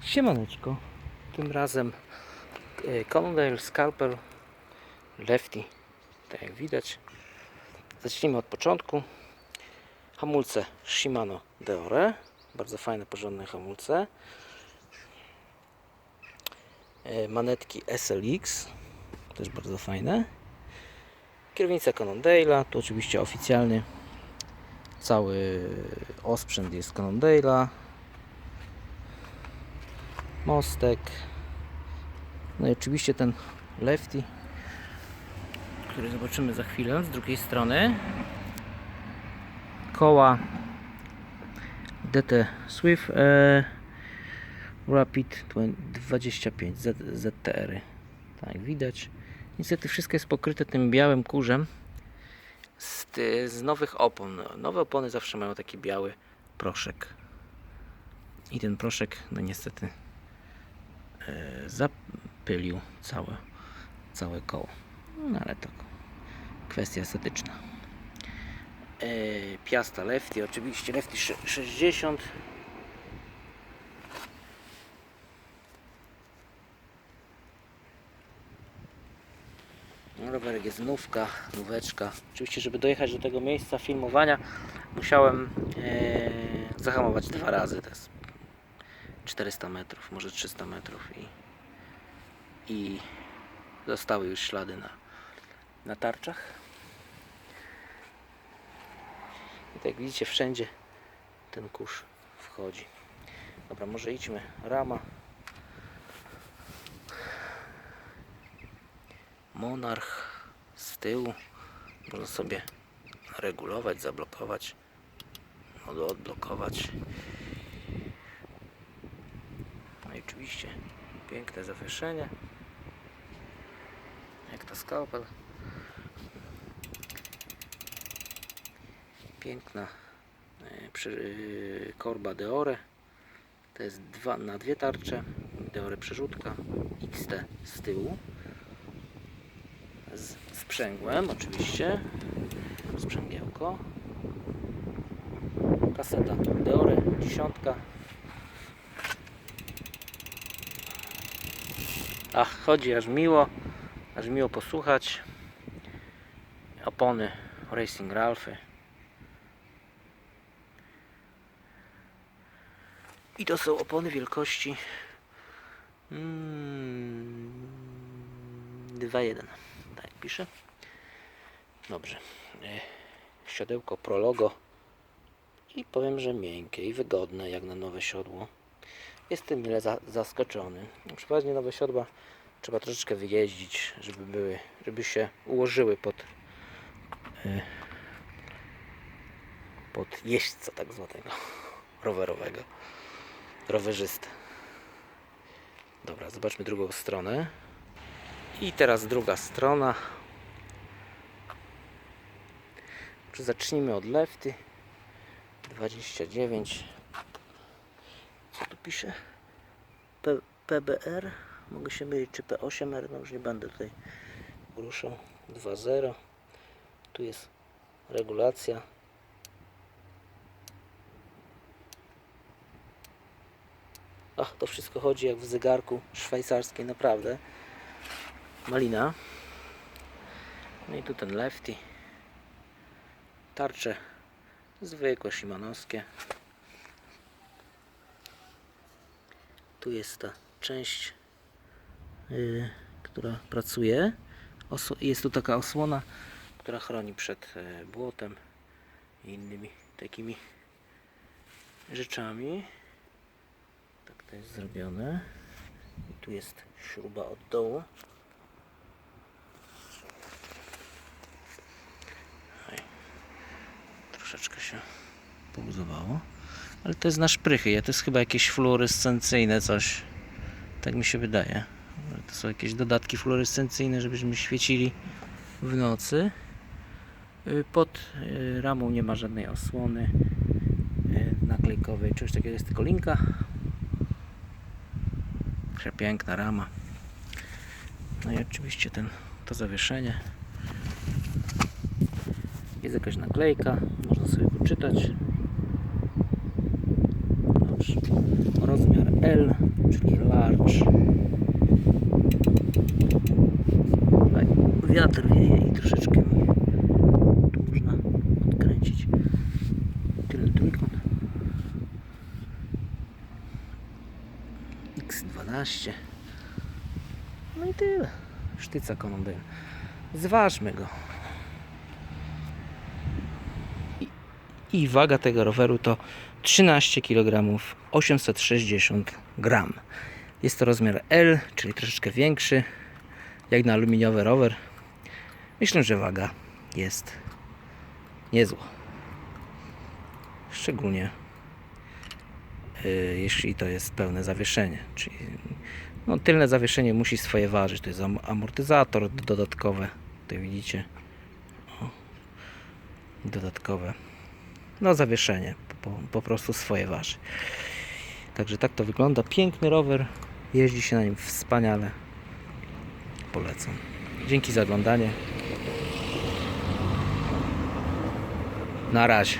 Siemaneczko. Tym razem e, Connell Scalper Lefty. Tak jak widać. Zacznijmy od początku. Hamulce Shimano Deore. Bardzo fajne, porządne hamulce. E, Manetki SLX. Też bardzo fajne. Kierownica Cannondale'a. Tu oczywiście oficjalny cały osprzęt jest Cannondale'a mostek. No i oczywiście ten lefty, który zobaczymy za chwilę z drugiej strony. Koła DT Swift e, Rapid 25 Z, ZTR. Tak widać. Niestety wszystko jest pokryte tym białym kurzem z, ty- z nowych opon. Nowe opony zawsze mają taki biały proszek. I ten proszek, no niestety, zapylił całe, całe koło. No ale to kwestia estetyczna. E, Piasta Lefty, oczywiście Lefty sze- 60. No, rowerek jest nówka, nóweczka. Oczywiście, żeby dojechać do tego miejsca filmowania, musiałem e, zahamować dwa razy. To jest 400 metrów, może 300 metrów i, i zostały już ślady na, na tarczach. I tak jak widzicie, wszędzie ten kurz wchodzi. Dobra, może idźmy. Rama. Monarch z tyłu. Można sobie regulować, zablokować, odblokować. Oczywiście piękne zawieszenie. Jak to skalpel. Piękna e, e, korba Deore. To jest dwa, na dwie tarcze. Deore przerzutka. XT z tyłu. Z sprzęgłem oczywiście. Sprzęgiełko. Kaseta Deore dziesiątka. Ach, chodzi aż miło, aż miło posłuchać. Opony Racing Ralphy. I to są opony wielkości mm, 2.1. Tak pisze. Dobrze. E, Siodełko Prologo. I powiem, że miękkie i wygodne jak na nowe siodło. Jestem mile za, zaskoczony. Przeważnie nowe siodła trzeba troszeczkę wyjeździć, żeby były, żeby się ułożyły pod e, pod jeźdźca tak zwanego rowerowego rowerzystę. Dobra, zobaczmy drugą stronę. I teraz druga strona. Zacznijmy od lefty 29 co tu pisze? P PBR? Mogę się mylić, czy P8R? No już nie będę tutaj ruszał. 2.0. Tu jest regulacja. Ach, to wszystko chodzi jak w zegarku szwajcarskim, naprawdę. Malina. No i tu ten lefty. Tarcze zwykłe, shimanowskie. Tu jest ta część, yy, która pracuje. Oso jest tu taka osłona, która chroni przed e, błotem i innymi takimi rzeczami. Tak to jest zrobione. I tu jest śruba od dołu. Troszeczkę się poluzowało. Ale to jest na szprychy. To jest chyba jakieś fluorescencyjne coś. Tak mi się wydaje. To są jakieś dodatki fluorescencyjne, żebyśmy świecili w nocy. Y, Pod y, ramą nie ma żadnej osłony y, naklejkowej. Czegoś takiego jest tylko linka. Przepiękna rama. No i oczywiście ten, to zawieszenie. Jest jakaś naklejka. Można sobie poczytać. Dobrze. Rozmiar L, czyli large. Tutaj wiatr wieje i troszeczkę tu można odkręcić tylny trójkąt. X12. No i tyle. Sztyca Conan Zważmy go. I, I waga tego roweru to 13 kg 860 gram. Jest to rozmiar L, czyli troszeczkę większy, jak na aluminiowy rower. Myślę, że waga jest niezła. Szczególnie y, jeśli to jest pełne zawieszenie, czyli no, tylne zawieszenie musi swoje ważyć. To jest am- amortyzator dodatkowe. Tutaj widzicie. O, dodatkowe. No zawieszenie. Po, po prostu swoje waży. Także tak to wygląda. Piękny rower. Jeździ się na nim wspaniale. Polecam. Dzięki za oglądanie. Na razie.